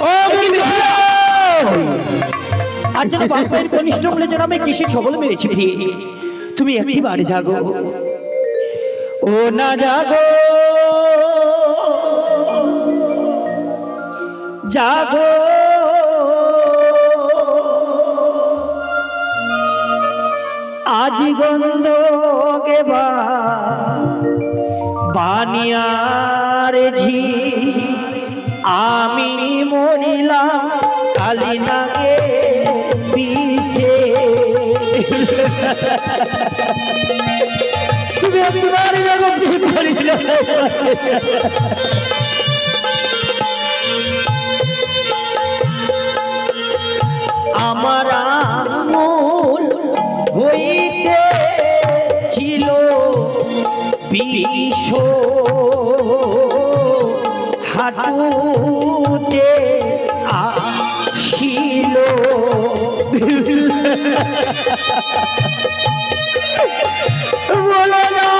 ও আর যেন বাপের কনিষ্ঠ বলে যেন আমি কিসে ছবল মেরেছি। তুমি একটি বার জাগো। ও না জাগো। জাগো। আজি গন্ধ গেবা বানিয়ার ঝি আমি মরিলাম কালি নাগে বিষে। তুমি আপনার আমার আঙুল হইতে ছিল বিষ হাঁটুতে আসিল। বলে না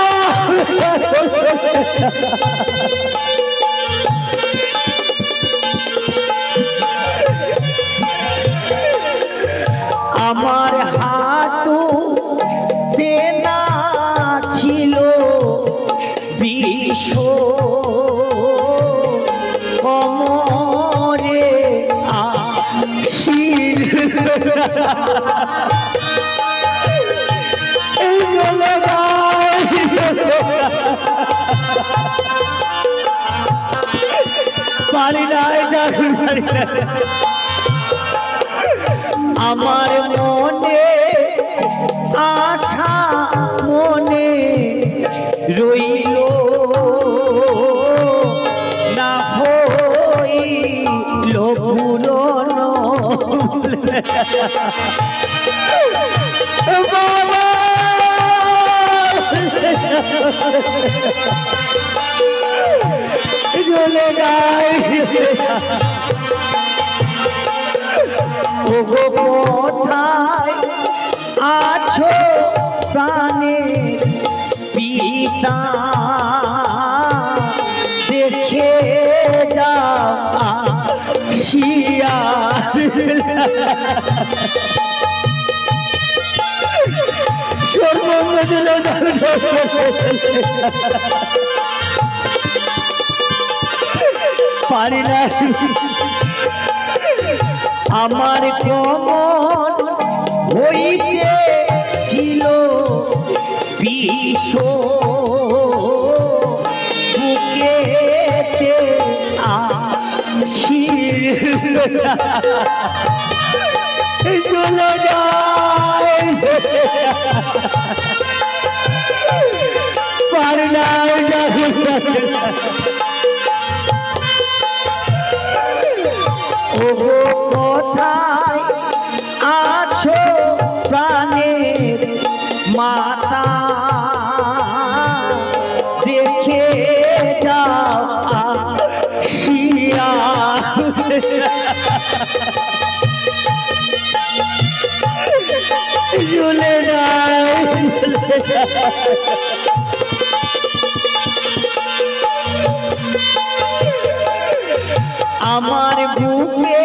পারি নাই জানি পারি আমার মনে আশা মনে রইল না হইল পুরন। বাবা! জ্বলে যায়। ওগো কোথায় আছো প্রাণে পিতা? দেখে যাও শিয়া সর্বঙ্গ পারি না। আমার কমন হইতে ছিল বিষ। বুকেতে পারি না। কোথায় আছো প্রাণের মাতা দেখে যাও আসিয়া যায় যায়। আমার বুকে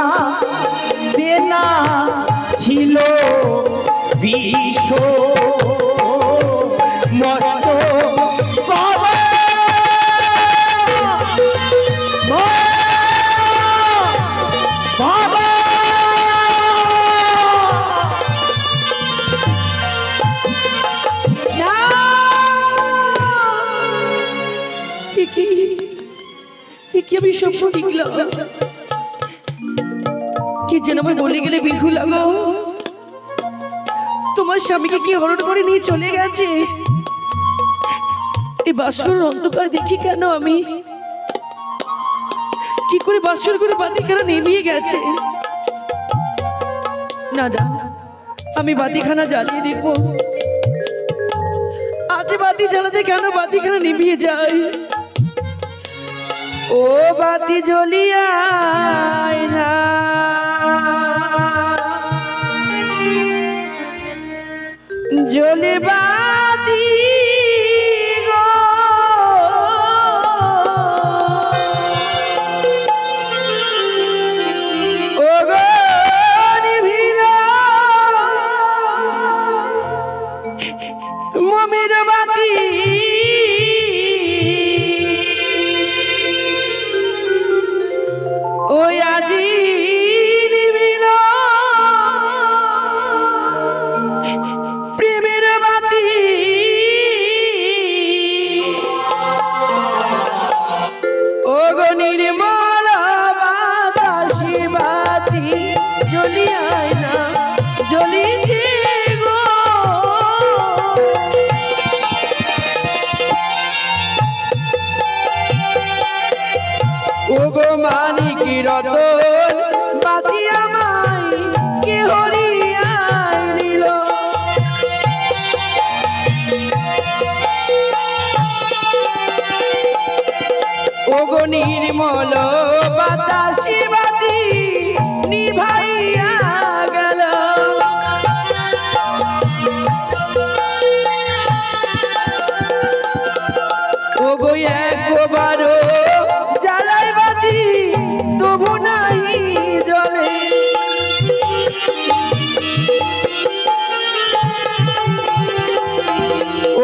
ছিল বিষ। কি? আমি স্বপ্ন দেখলাম কি যেন আমি বলে গেলে বিহু লাগো তোমার স্বামীকে কি হরণ করে নিয়ে চলে গেছে? এই বাসর অন্ধকার দেখি কেন আমি? কি করে বাসর করে বাতি কেন নেমিয়ে গেছে? না দা আমি বাতিখানা জ্বালিয়ে দেখব। আজ বাতি জ্বালাতে কেন বাতিখানা নিভিয়ে যায়? ও বাতি জ্বলিয়ায় না। জ্বলে রতন, বাতি আমায় কে হরিয়ায় নিল। ওগো নির্মল বাতাসি বাতি নিভাইয়া গেল। ওগো একবার জ্বালাই বাতি তবু নাই জলে।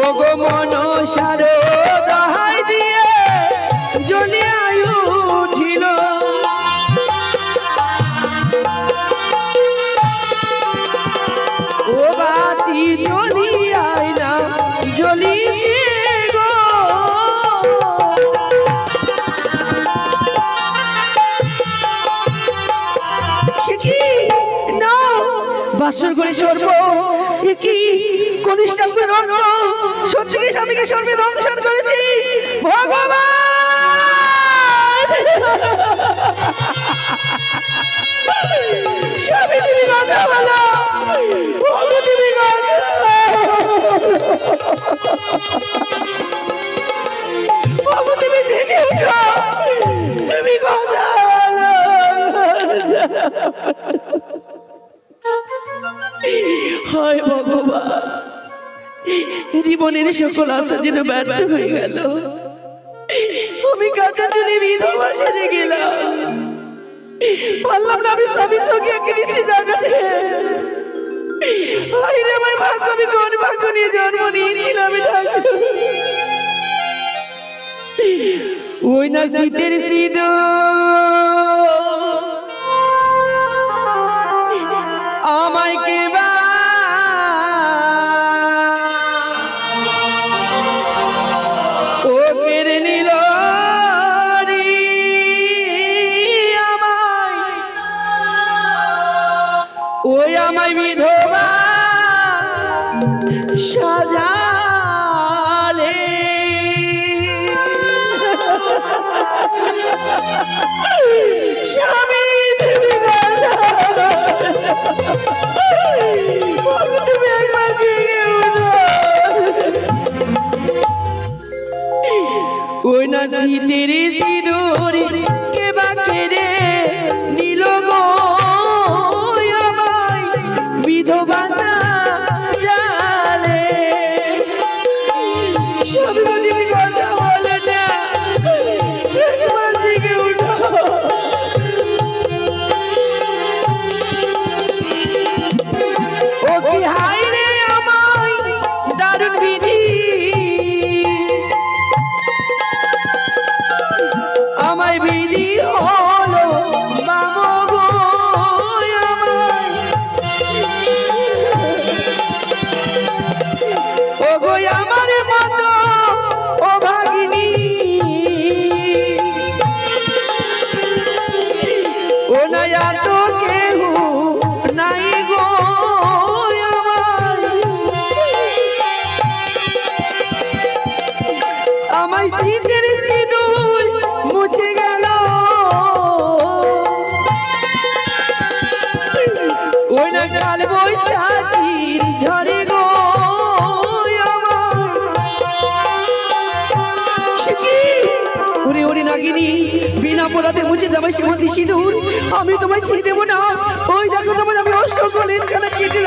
ওগো মনসার দহাই দিয়ে জ্বলিয়ায় উঠিল। ও বাতি জ্বলিয়ায় না জ্বলিছে বাসর করে সর্ব। কি কনিষ্ঠাঙ্গ রক্ত? সত্যি কি স্বামীকে সর্বে দংশন করেছি? ভগবান! স্বামী তুমি কথা বলো। হায় ভগবান, জীবনের সকল আশা যেন ব্যর্থ হয়ে গেল। আমি কাঁচা চুলে বিধবা সেজে গেলাম। পারলাম না আমি স্বামী সঙ্গে একটা নিশ্চয় জায়গাতে। হায় রে, আমার ভাগ্য, আমি কোন ভাগ্য নিয়ে জন্ম নিয়েছিলাম ঠাকুর ওই না শীতের সিঁদুর ওই না নাগিনী বিনা পরাতে মুছে দেবে সীমন্তি সিঁদুর। আমি তোমায় ছিঁড়ে দেবো না। ওই দেখো তোমার আমি অষ্ট কলেজ খানা কেটে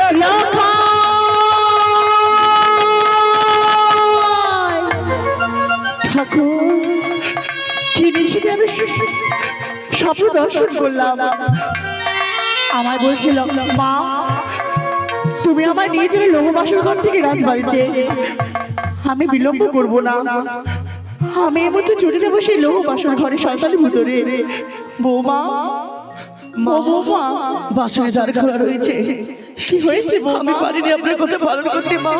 ঠাকুর কি নিশ্চিত আমি স্বপ্ন দর্শন করলাম। আমার বলছিল মা তুমি আমার নিয়ে যাবে লোহবাসর ঘর থেকে রাজবাড়িতে। আমি বিলম্ব করব না। আমি এর মধ্যে চলে যাব সেই লোহবাসর ঘরে সন্তানের ভিতরে। বৌমা বৌমা। বাসনে দ্বার খোলা রয়েছে। কি হয়েছে আমি পারিনি আপনার কথা পালন করতে মা।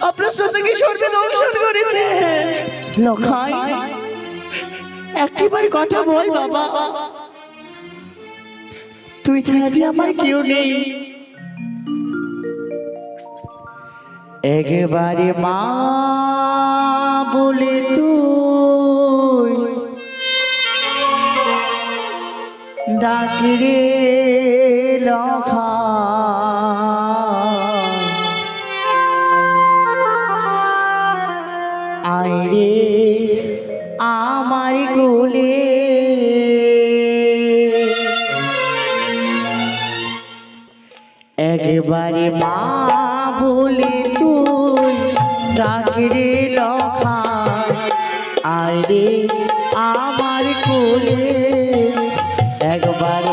আপনার সত্যকে সর্বে দংশন করেছে? লখাই একটিবার কথা বল বাবা। তুই ছাড়া যে আমার কেউ নেই। একবারে মা। বলে তুই। ডাকরে লখা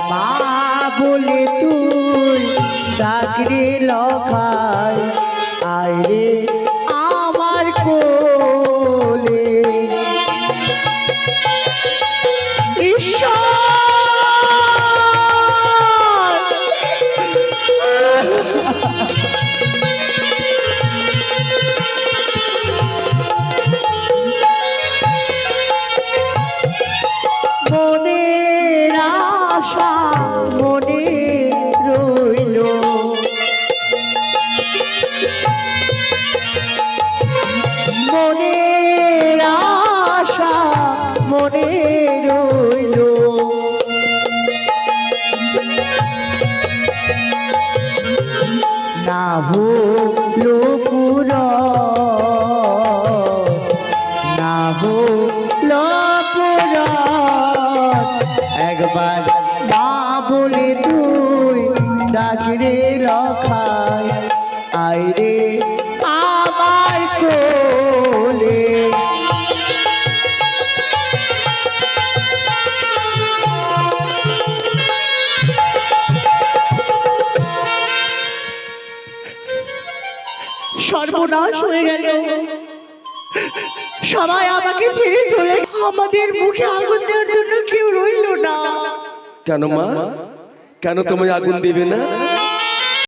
মা বলে তুই চাকরি লখায় আমার সর্বনাশ হয়ে গেল। সবাই আমাকে ছেড়ে চলে আমাদের মুখে আগুন দেওয়ার জন্য কেউ রইল না। কেন মা? কেন তোমায় আগুন দিবে না?